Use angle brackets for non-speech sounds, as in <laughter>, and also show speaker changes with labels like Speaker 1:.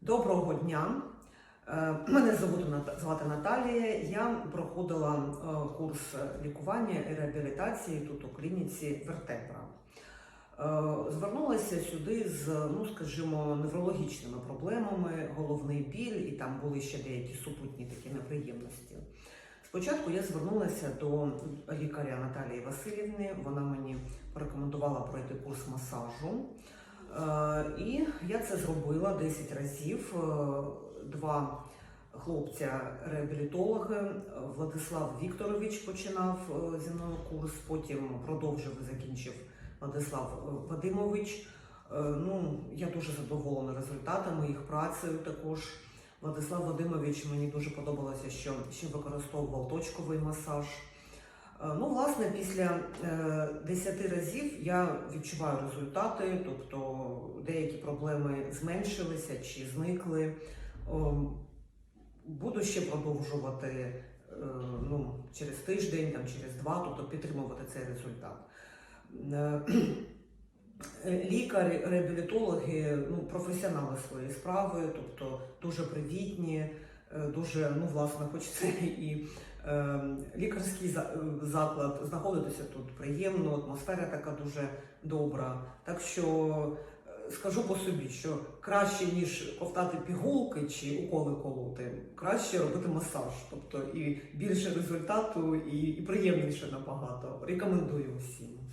Speaker 1: Доброго дня. Е, Мене звати Наталія. Я проходила е, курс лікування і реабілітації тут у клініці Вертебра. Е, Звернулася сюди з, ну скажімо, неврологічними проблемами, головний біль, і там були ще деякі супутні такі неприємності. Спочатку я звернулася до лікаря Наталії Васильівни. Вона мені порекомендувала пройти курс масажу. Е, І я це зробила 10 разів. Е, Два хлопця-реабілітологи. е, Владислав Вікторович починав зі мною курс, потім продовжив і закінчив Владислав Вадимович. Ну, я дуже задоволена результатами їх працею також. Владислав Вадимович мені дуже подобалося, що ще використовував точковий масаж. Е, Ну, власне, після е, 10 разів я відчуваю результати, тобто деякі проблеми зменшилися чи зникли. Буду ще продовжувати е, ну, через тиждень, там, через два, тобто підтримувати цей результат. Е, Лікарі, реабілітологи, ну, професіонали своєї справи, тобто дуже привітні, е, дуже, ну, власне, хоч це <laughs> і е, лікарський е, заклад, знаходитися тут приємно, атмосфера така дуже добра. Так що е, скажу по собі, що краще, ніж ковтати пігулки чи уколи колоти, краще робити масаж, тобто і більше результату, і, і приємніше набагато. Рекомендую усім.